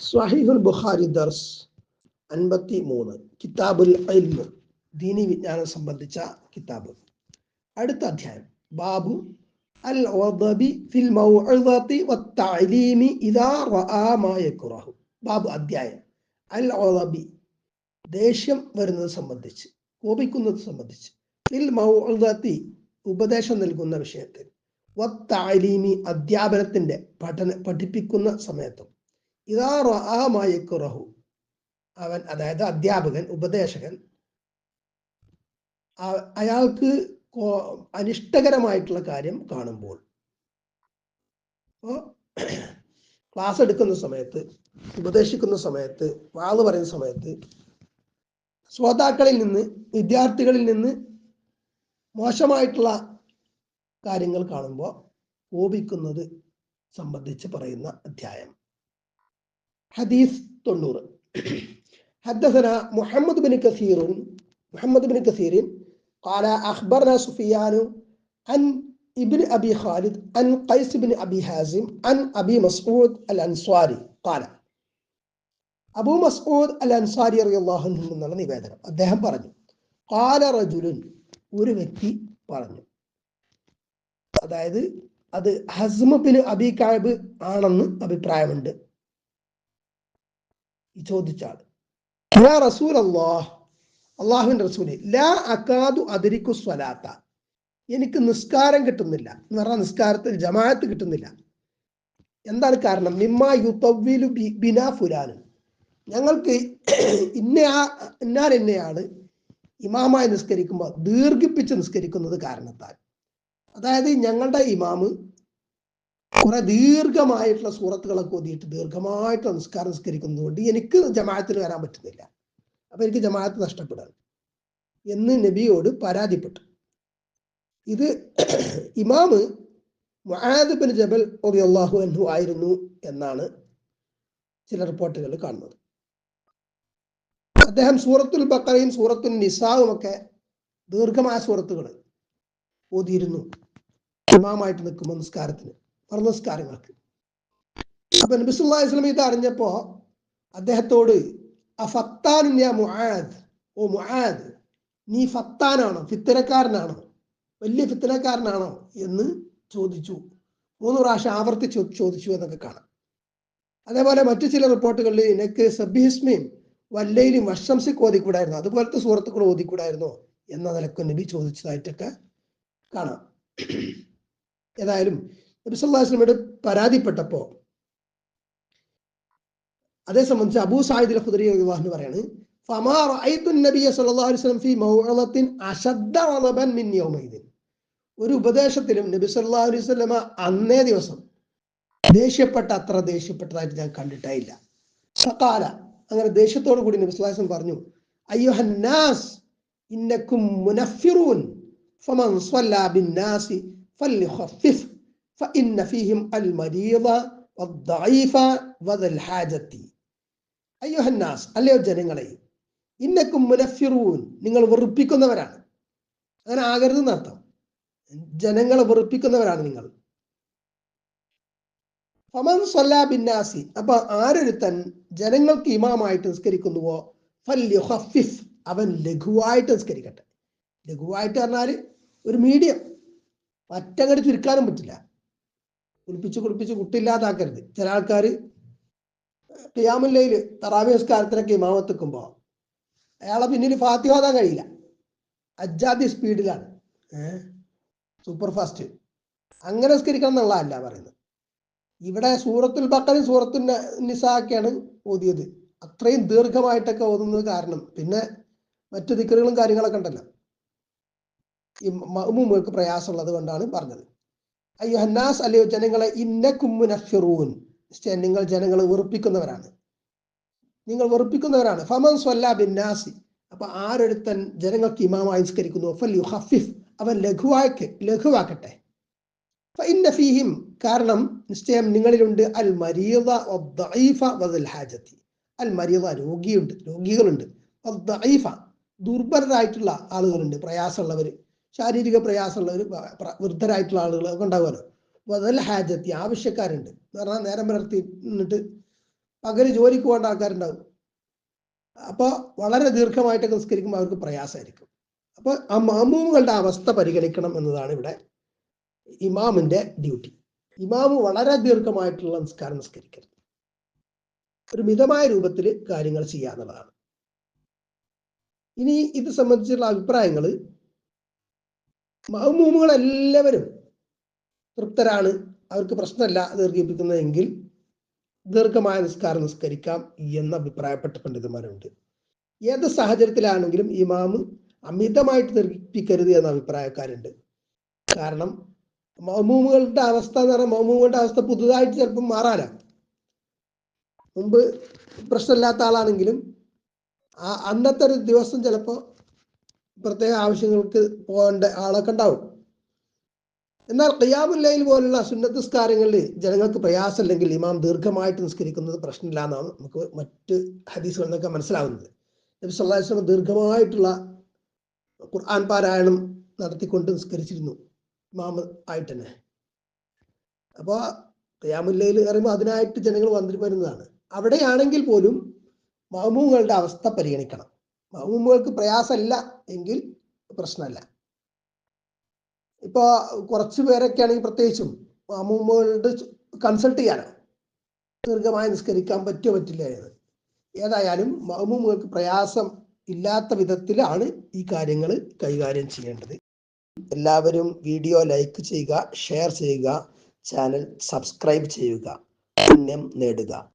സ്വഹീഹുൽ ബുഖാരി ദർസ് അൻപത്തി മൂന്ന് കിതാബുൽ ഇൽമ് ദീനി വിജ്ഞാനം സംബന്ധിച്ച കിതാബ്. അടുത്ത അധ്യായം. ബാബു അൽ വദബി ഫിൽ മൗഇദത്തി വത്തഅലീമി ഇദാ റആ മാ യക്റഹു. ബാബു അധ്യായം. അൽ വദബി ദേഷ്യം വരുന്നത് സംബന്ധിച്ച് കോപിക്കുന്നത് സംബന്ധിച്ച് ഫിൽ മൗഇദത്തി ഉപദേശം നൽകുന്ന വിഷയത്തിൽ വത്തഅലീമി അധ്യാപനത്തിന്റെ പഠന പഠിപ്പിക്കുന്ന സമയത്തും ഇതാ അവൻ അതായത് അധ്യാപകൻ ഉപദേശകൻ അയാൾക്ക് അനിഷ്ടകരമായിട്ടുള്ള കാര്യം കാണുമ്പോൾ ക്ലാസ് എടുക്കുന്ന സമയത്ത് ഉപദേശിക്കുന്ന സമയത്ത് വാൾ പറയുന്ന സമയത്ത് ശ്രോതാക്കളിൽ നിന്ന് വിദ്യാർത്ഥികളിൽ നിന്ന് മോശമായിട്ടുള്ള കാര്യങ്ങൾ കാണുമ്പോൾ കോപിക്കുന്നത് സംബന്ധിച്ച് പറയുന്ന അധ്യായം. حديث طنور حدثنا محمد بن كثير محمد بن كثير قال أخبرنا سفيان عن ابن أبي خالد عن قيس بن أبي حازم عن أبي مسعود الأنصاري قال അബൂ മസ്ഊദ് അൽ അൻസാരി അറിയാഹു എന്നുള്ള നിവേദനം അദ്ദേഹം പറഞ്ഞു കാല റജുലുൻ ഒരു വ്യക്തി പറഞ്ഞു അതായത് അത് ഹസ്മ ബിൻ അബി കാബ് ആണെന്ന് അഭിപ്രായമുണ്ട് ഈ ചോദിച്ച യാ റസൂലെ ലാ അക്കാദു അതിരിക്കു സ്വലാത്ത. എനിക്ക് നിസ്കാരം കിട്ടുന്നില്ല. എന്ന് പറഞ്ഞാൽ നിസ്കാരത്തിൽ ജമാഅത്ത് കിട്ടുന്നില്ല. എന്താണ് കാരണം? മിമ്മ യുത്തവ്വിലു ബിനാ ഫുലാനും. ഞങ്ങൾക്ക് ഇന്ന എന്നെയാണ് ഇമാമായി നിസ്കരിക്കുമ്പോൾ ദീർഘിപ്പിച്ച് നിസ്കരിക്കുന്നത് കാരണത്താൽ. അതായത് ഞങ്ങളുടെ ഇമാമ് കുറെ ദീർഘമായിട്ടുള്ള സൂറത്തുകളൊക്കെ ഓതിയിട്ട് നമസ്കാരം നിസ്കരിക്കുന്നത് നിസ്കരിക്കുന്നതുകൊണ്ട് എനിക്ക് ജമാഅത്തിന് വരാൻ പറ്റുന്നില്ല. അപ്പൊ എനിക്ക് ജമാഅത്ത് നഷ്ടപ്പെടാൻ. എന്ന് നബിയോട് പരാതിപ്പെട്ടു. ഇത് ഇമാമ് മുആദ് ബിൻ ജബൽ റളിയല്ലാഹു അൻഹു ആയിരുന്നു എന്നാണ് ചില റിപ്പോർട്ടുകൾ കാണുന്നത്. അദ്ദേഹം സൂറത്തുൽ ബക്കറയും സൂറത്തുൽ നിസാവും ഒക്കെ ദീർഘമായ സൂറത്തുകൾ ഓതിയിരുന്നു. ഇമാമായിട്ട് നിൽക്കുമ്പോൾ നിസ്കാരത്തിന്. മർനസ്കാരങ്ങൾക്ക് അപ്പൊ നബിസുല്ലാഹി സ്വലം ഇത് അറിഞ്ഞപ്പോ അദ്ദേഹത്തോട് അഫത്താൻ യാ മുആദ്? ഓ മുആദ് നീ ഫത്താനാണോ? ഫിത്തനക്കാരനാണോ? വലിയ ഫിത്തനക്കാരനാണോ? എന്ന് ചോദിച്ചു. മൂന്ന് പ്രാവശ്യം ആവർത്തിച്ച് ചോദിച്ചു എന്നൊക്കെ കാണാം. അതേപോലെ മറ്റു ചില റിപ്പോർട്ടുകളിൽ എനിക്ക് സബിഹിസ്മയും വല്ലയിലും വശംസിക്ക് ഓതിക്കൂടായിരുന്നു? അതുപോലത്തെ സുഹൃത്തുക്കൾ ഓതിക്കൂടായിരുന്നോ? എന്ന നിലയ്ക്ക് നബി ചോദിച്ചതായിട്ടൊക്കെ കാണാം. ഏതായാലും നബിസ്വല്ലാസ്ലമയോട് പരാതിപ്പെട്ടപ്പോൾ അതേ സംബന്ധിച്ച് അബൂ സാഹിദ് ഖുദരി പറയാണ് ഒരു ഉപദേശത്തിലും നബി സല്ലാ അലൈഹി സ്വലമ അന്നേ ദിവസം ദേഷ്യപ്പെട്ട അത്ര ദേഷ്യപ്പെട്ടതായിട്ട് ഞാൻ കണ്ടിട്ടായില്ല. സകാല അങ്ങനെ ദേഷ്യത്തോടു കൂടി നബി സുല്ലാസ്ലം പറഞ്ഞു അയ്യോഹന്നാസ് ഇന്നക്കും മുനഫിറൂൻ ഫമൻ സ്വല്ലാ ബിന്നാസി ഫല്യുഖഫിഫ്. فإن فيهم المريض والضعيف وذا الحاجة أيها الناس അല്ലയോ ജനങ്ങളെ ഇന്നക്കും മുനഫിറൂൻ നിങ്ങൾ വെറുപ്പിക്കുന്നവരാണ് അങ്ങനെ ആകരുത് എന്നർത്ഥം ജനങ്ങളെ വെറുപ്പിക്കുന്നവരാണ് നിങ്ങൾ ഫമൻ സല്ലാ ബിന്നാസി അപ്പൊ ആരൊരുത്തൻ ജനങ്ങൾക്ക് ഇമാമായിട്ട് നിസ്കരിക്കുന്നുവോ ഫല്യുഖഫിഫ് അവൻ ലഘുവായിട്ട് നിസ്കരിക്കട്ടെ ലഘുവായിട്ട് പറഞ്ഞാല് ഒരു മീഡിയം പറ്റങ്ങട് ചുരുക്കാനും പറ്റില്ല കുളിപ്പിച്ച് കുളിപ്പിച്ച് കുട്ടിയില്ലാതാക്കരുത് ചില ആൾക്കാർ ഖിയാമുല്ലയിൽ തറാവി നിസ്കാരത്തിനൊക്കെ ഇമാമത്തെക്കുമ്പോ അയാളെ പിന്നിൽ ഫാത്തി ഓതാൻ കഴിയില്ല. അജാതി സ്പീഡിലാണ്. സൂപ്പർ ഫാസ്റ്റ് അങ്ങനെ നിസ്കരിക്കണം എന്നുള്ളതല്ല പറയുന്നത്. ഇവിടെ സൂറത്തുൽ ബക്കറി സൂറത്തുൽ നിസാക്കെയാണ് ഓതിയത്. അത്രയും ദീർഘമായിട്ടൊക്കെ ഓതുന്നത് കാരണം. പിന്നെ മറ്റു ദിക്കറുകളും കാര്യങ്ങളൊക്കെ ഉണ്ടല്ലോ. ഈ മഹ്മൂമുകൾക്ക് പ്രയാസമുള്ളത് കൊണ്ടാണ് പറഞ്ഞത്. അയ്യോ ഹന്നാസ് അല്ലയോ ജനങ്ങളെ ഇന്ന കുമ്മുനഫിറൂൻ നിശ്ചയം നിങ്ങൾ ജനങ്ങളെ വെറുപ്പിക്കുന്നവരാണ്. നിങ്ങൾ വെറുപ്പിക്കുന്നവരാണ്. ഫമൻ സ്വല്ലാ ബിന്നാസി. അപ്പൊ ആരൊരുത്തൻ ജനങ്ങൾക്ക് ഇമാമായി നിസ്കരിക്കുന്നു? ഫല്യു ഹഫിഫ് അവൻ ലഘുവാക്കി ലഘുവാക്കട്ടെ. ഫഇന്ന ഫീഹിം. കാരണം നിശ്ചയം നിങ്ങളിലുണ്ട്. അൽ മരീദ അൽ മരീദ രോഗിയുണ്ട് രോഗികളുണ്ട്. ദുർബലരായിട്ടുള്ള ആളുകളുണ്ട്. പ്രയാസമുള്ളവർ ശാരീരിക പ്രയാസമുള്ളവർ വൃദ്ധരായിട്ടുള്ള ആളുകൾ ഉണ്ടാകുമല്ലോ അപ്പോൾ വദൽ ഹാജത്തി ആവശ്യക്കാരുണ്ട്. എന്ന് പറഞ്ഞാൽ നേരം പുലർത്തി നിന്നിട്ട് പകൽ ജോലിക്ക് പോകേണ്ട ആൾക്കാരുണ്ടാവും. അപ്പോൾ വളരെ ദീർഘമായിട്ട് നിസ്കരിക്കുമ്പോൾ അവർക്ക് പ്രയാസമായിരിക്കും. അപ്പോൾ ആ മാമൂമുകളുടെ അവസ്ഥ പരിഗണിക്കണം എന്നതാണ് ഇവിടെ ഇമാമിന്റെ ഡ്യൂട്ടി. ഇമാമ് വളരെ ദീർഘമായിട്ടുള്ള നിസ്കാരം നിസ്കരിക്കരുത്. ഒരു മിതമായ രൂപത്തിൽ കാര്യങ്ങൾ ചെയ്യാന്നുള്ളതാണ്. ഇനി ഇത് സംബന്ധിച്ചുള്ള അഭിപ്രായങ്ങൾ മഹമൂമുകൾ എല്ലാവരും തൃപ്തരാണ്. അവർക്ക് പ്രശ്നമല്ല ദീർഘിപ്പിക്കുന്നതെങ്കിൽ ദീർഘമായ നിസ്കാരം നിസ്കരിക്കാം എന്ന് അഭിപ്രായപ്പെട്ട പണ്ഡിതന്മാരുണ്ട് ഏത് സാഹചര്യത്തിലാണെങ്കിലും ഇമാമ് അമിതമായിട്ട് ദീർഘിപ്പിക്കരുത് എന്ന അഭിപ്രായക്കാരുണ്ട്. കാരണം മൗമൂമുകളുടെ അവസ്ഥ എന്ന് പറഞ്ഞാൽ മൗമൂമുകളുടെ അവസ്ഥ പുതുതായിട്ട് ചിലപ്പം മാറാനാ മുമ്പ് പ്രശ്നമില്ലാത്ത ആളാണെങ്കിലും ആ അന്നത്തെ ഒരു ദിവസം ചിലപ്പോൾ പ്രത്യേക ആവശ്യങ്ങൾക്ക് പോകേണ്ട ആളൊക്കെ ഉണ്ടാവും. എന്നാൽ ഖിയാമുല്ലയിൽ പോലുള്ള സുന്നത്ത് നിസ്കാരങ്ങളിൽ ജനങ്ങൾക്ക് പ്രയാസമില്ലെങ്കിൽ ഇമാം ദീർഘമായിട്ട് നിസ്കരിക്കുന്നത് പ്രശ്നമില്ല എന്നാണ് നമുക്ക് മറ്റ് ഹദീസുകളിൽ നിന്നൊക്കെ മനസ്സിലാവുന്നത്. നബി സല്ലല്ലാഹു അലൈഹി ദീർഘമായിട്ടുള്ള ഖുർആൻ പാരായണം നടത്തിക്കൊണ്ട് നിസ്കരിച്ചിരുന്നു. ഇമാം ആയിട്ട് തന്നെ. അപ്പോൾ ഖിയാമുല്ലയിൽ പറയുമ്പോൾ അതിനായിട്ട് ജനങ്ങൾ വന്നിട്ട് വരുന്നതാണ് അവിടെയാണെങ്കിൽ പോലും മാമൂങ്ങളുടെ അവസ്ഥ പരിഗണിക്കണം. മഹമൂമുകൾക്ക് പ്രയാസമല്ല എങ്കിൽ പ്രശ്നമല്ല. ഇപ്പൊ കുറച്ച് പേരൊക്കെ ആണെങ്കിൽ പ്രത്യേകിച്ചും മഹമൂമുകളുടെ കൺസൾട്ട് ചെയ്യാനോ? ദീർഘമായി നിസ്കരിക്കാൻ പറ്റുമോ പറ്റില്ല എന്ന് ഏതായാലും മഹമൂമുകൾക്ക് പ്രയാസം ഇല്ലാത്ത വിധത്തിലാണ് ഈ കാര്യങ്ങൾ കൈകാര്യം ചെയ്യേണ്ടത്. എല്ലാവരും വീഡിയോ ലൈക്ക് ചെയ്യുക ഷെയർ ചെയ്യുക ചാനൽ സബ്സ്ക്രൈബ് ചെയ്യുക. പുണ്യം നേടുക.